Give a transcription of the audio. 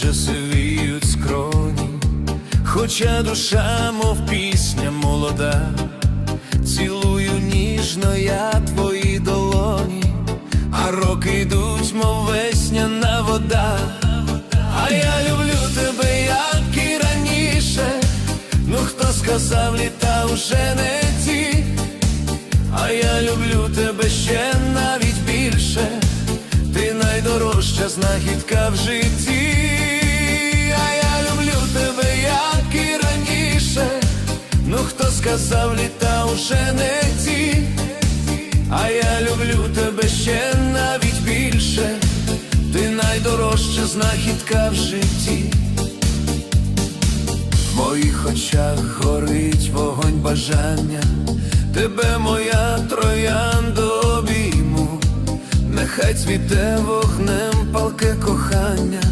вже сивіють скроні, хоча душа, мов пісня молода, цілую ніжно я твої долоні, а роки йдуть, мов весняна вода. А я люблю тебе, як і раніше. Ну хто сказав, літа вже не ті. А я люблю тебе ще навіть більше. Ти найдорожча знахідка в житті. Сказав, літа вже не ті. А я люблю тебе ще навіть більше. Ти найдорожча знахідка в житті. В моїх очах горить вогонь бажання, тебе моя троянда обійму, нехай цвіте вогнем палке кохання,